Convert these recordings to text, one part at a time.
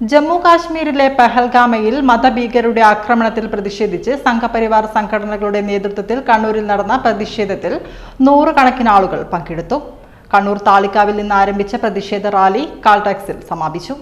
ജമ്മു കാശ്മീരിലെ പെഹൽഗാമയിൽ മതഭീകരുടെ ആക്രമണത്തിൽ പ്രതിഷേധിച്ച് സംഘപരിവാർ സംഘടനകളുടെ നേതൃത്വത്തിൽ കണ്ണൂരിൽ നടന്ന പ്രതിഷേധത്തിൽ നൂറുകണക്കിന് ആളുകൾ പങ്കെടുത്തു. കണ്ണൂർ താളിക്കാവിൽ നിന്ന് ആരംഭിച്ച പ്രതിഷേധ റാലി കാൾടാക്സിൽ സമാപിച്ചു.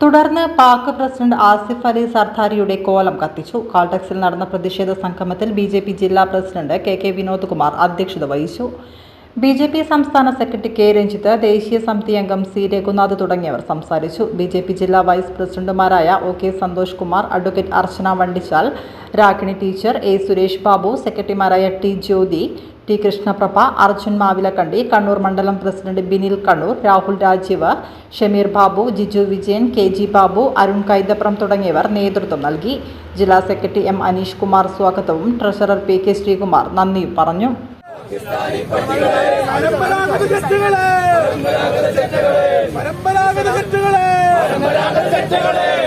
തുടർന്ന് പാക് പ്രസിഡന്റ് ആസിഫ് അലി സർദാരിയുടെ കോലം കത്തിച്ചു. കാൾടെക്സിൽ നടന്ന പ്രതിഷേധ സംഗമത്തിൽ ബി ജെ പി ജില്ലാ president K K Vinod Kumar അധ്യക്ഷത വഹിച്ചു. ബി ജെ പി സംസ്ഥാന സെക്രട്ടറി കെ രഞ്ജിത്ത് ദേശീയ സമിതി അംഗം സി രഘുനാഥ് തുടങ്ങിയവർ സംസാരിച്ചു. ബി ജെ പി ജില്ലാ വൈസ് പ്രസിഡന്റുമാരായ O K Santhosh Kumar advocate Archana Vandichal Ragini teacher A Suresh Babu സെക്രട്ടറിമാരായ ടി ജ്യോതി ടി കൃഷ്ണപ്രഭ അർജുൻ മാവിലക്കണ്ടി കണ്ണൂർ മണ്ഡലം president Binil Kannur Rahul Rajeev Shameer Babu Jiju Vijayan K G Babu Arun Kaithapram തുടങ്ങിയവർ നേതൃത്വം നൽകി. ജില്ലാ secretary M Aneesh Kumar സ്വാഗതവും. Treasurer P K Sreekumar നന്ദിയും പറഞ്ഞു. പരമ്പരാഗത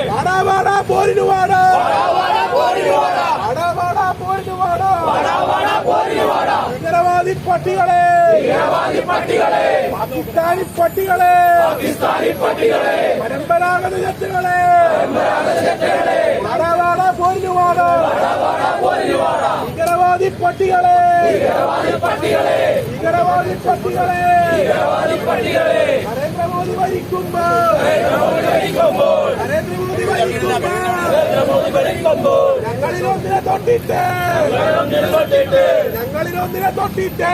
പരമ്പരാഗത ഭീകരവാദി പട്ടികളെ പാകിസ്ഥാനി പട്ടികളെ പരമ്പരാഗത തെറ്റുകളെ വാടാ വാടാ പോരിനു വാടാ ഭീകരവാദി പട്ടികളെ ഭീകരവാദി പട്ടികളെ നരേന്ദ്രമോദി ഭരിക്കുമ്പോൾ നരേന്ദ്രമോദി ഭരിക്കുമ്പോൾ ഞങ്ങളിലൊന്നിനെ തൊട്ടിട്ട് ഞങ്ങളിലൊന്നിനെ തൊട്ടിട്ട്